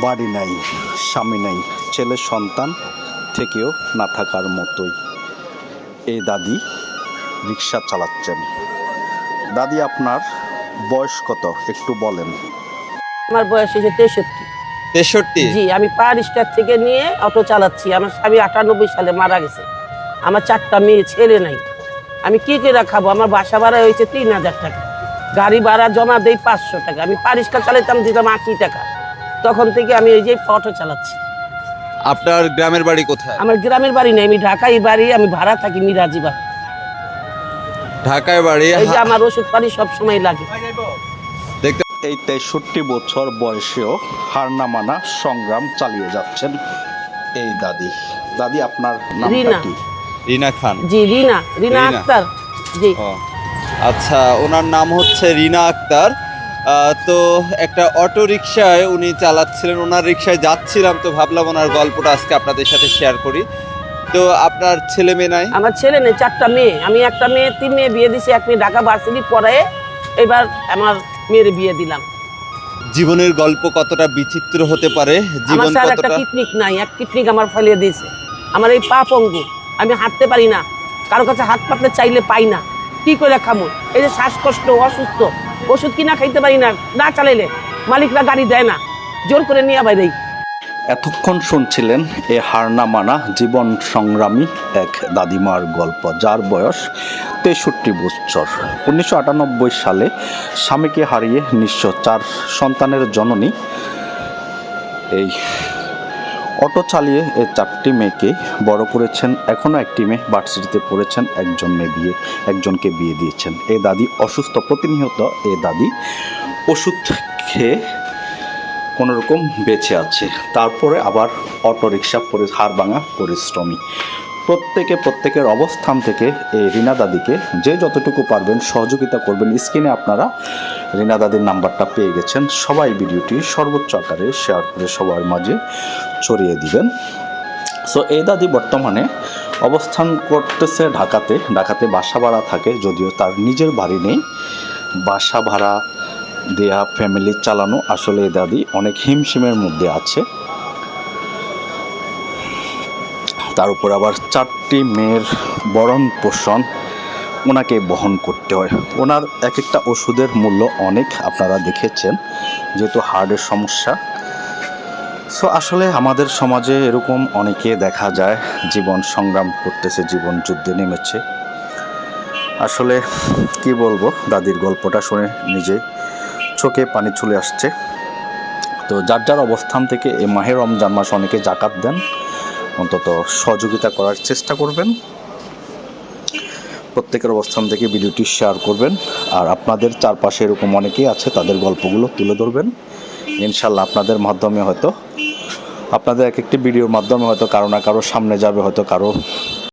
বাড়ি নাই স্বামী নাই ছেলে সন্তান থেকেও না থাকার মতোই। এই দাদি রিক্সা চালাচ্ছেন। দাদি আপনার বয়স কত? একটু বলেন। আমার বয়স হয়েছে তেষট্টি। তেষট্টি? জি আমি পাহাড় স্টার থেকে নিয়ে অটো চালাচ্ছি। আমার স্বামী আটানব্বই সালে মারা গেছে। আমার চারটা মেয়ে ছেলে নাই। আমি কি করে খাব? আমার বাসা ভাড়া হয়েছে তিন হাজার টাকা। গাড়ি ভাড়া জমা দেই পাঁচশো টাকা। আমি পারিষ্কার চালাতাম দিতাম আশি টাকা। তখন থেকে আমি এই যে অটো চালাচ্ছি। আপনার গ্রামের বাড়ি কোথায়? আমার গ্রামের বাড়ি নেই আমি ঢাকায় বাড়ি আমি ভাড়া থাকি মিরাজিবা ঢাকায় বাড়ি? এই যে আমার ওষুধ পানি সব সময় লাগে। দেখতে এই তেষট্টি বছর বয়সেও হার না মানা সংগ্রাম চালিয়ে যাচ্ছেন এই দাদি। দাদি আপনার নামটা কি? রিনা খান। জি রিনা। রিনা। আক্তার। জি। আচ্ছা ওনার নাম হচ্ছে রিনা আক্তার। তো একটা অটো রিক্সায় উনি চালাচ্ছিলেন ওনার রিক্সায় যাচ্ছিলাম তো ভাবলাম ওনার গল্পটা আজকে আপনাদের সাথে শেয়ার করি। তো আপনার ছেলে মেয়ে নাই? আমার ছেলে নেই চারটা মেয়ে। আমি একটা মেয়ে তিন মেয়ে বিয়ে দিছি এক মেয়ে ঢাকা ভার্সিটি পড়ায়। এবার আমার মেয়ের বিয়ে দিলাম। জীবনের গল্প কতটা বিচিত্র হতে পারে? আমার জীবন স্যার একটা কিডনিক নাই এক কিডনিক আমার ফেলিয়ে দিয়েছে। আমার এই পা পঙ্গু আমি হাঁটতে পারি না। কারও কাছে হাত পাতলে চাইলে পাই না। কি করে খামো? এই যে শ্বাসকষ্ট অসুস্থ। ওষুধ কিনা খাইতে পারি না না চালাইলে মালিকরা গাড়ি দেয় না। জোর করে নিয়ে বাইরেই এতক্ষণ শুনছিলেন এ হার না মানা জীবন সংগ্রামী এক দাদিমার গল্প, যার বয়স তেষট্টি বছর। উনিশশো আটানব্বই সালে স্বামীকে হারিয়ে নিঃস্ব চার সন্তানের জননী এই অটো চালিয়ে এ চারটি মেয়েকে বড় করেছেন, এখনও একটি মেয়ে বার্সিটিতে পড়েছেন একজন মেয়ে বিয়ে, একজনকে বিয়ে দিয়েছেন। এ দাদি অসুস্থ, প্রতিনিয়ত এ দাদি ওষুধ খেয়ে কোনোরকম বেঁচে আছে। তারপরে আবার অটো রিক্সা পরি হাড় ভাঙা পরিশ্রমী। প্রত্যেকে প্রত্যেকের অবস্থান থেকে এই রিনা দাদিকে যে যতটুকু পারবেন সহযোগিতা করবেন। স্ক্রিনে আপনারা রিনা দাদির নাম্বারটা পেয়ে গেছেন। সবাই ভিডিওটি সর্বোচ্চ আকারে শেয়ার করে সবার মাঝে ছড়িয়ে দিবেন। সো এই দাদি বর্তমানে অবস্থান করতেছে ঢাকাতে। ঢাকাতে বাসা ভাড়া থাকে, যদিও তার নিজের বাড়ি নেই। বাসা ভাড়া দেয়া ফ্যামিলি চালানো আসলে এই দাদি অনেক হিমশিমের মধ্যে আছে। তার উপর আবার চারটি মেয়ের বরণ পোষণ ওনাকে বহন করতে হয়। ওনার এক একটা ওষুধের মূল্য অনেক, আপনারা দেখেছেন, যেহেতু হার্টের সমস্যা। সো আসলে আমাদের সমাজে এরকম অনেকে দেখা যায়, জীবন সংগ্রাম করতেছে, জীবন যুদ্ধে নেমেছে। আসলে কি বলব, দাদির গল্পটা শুনে নিজে চোখে পানি চলে আসছে। তো যার যার অবস্থান থেকে এই মাহের রমজান মাস অনেকে জাকাত দেন। অন্তত সহযোগিতা করার চেষ্টা করবেন। প্রত্যেকের অবস্থান থেকে ভিডিওটি শেয়ার করবেন। আর আপনাদের চারপাশে এরকম অনেকেই আছে, তাদের গল্পগুলো তুলে ধরবেন। ইনশাল্লাহ আপনাদের মাধ্যমে হয়তো, আপনাদের এক একটি ভিডিওর মাধ্যমে হয়তো কারও না কারও সামনে যাবে, হয়তো কারও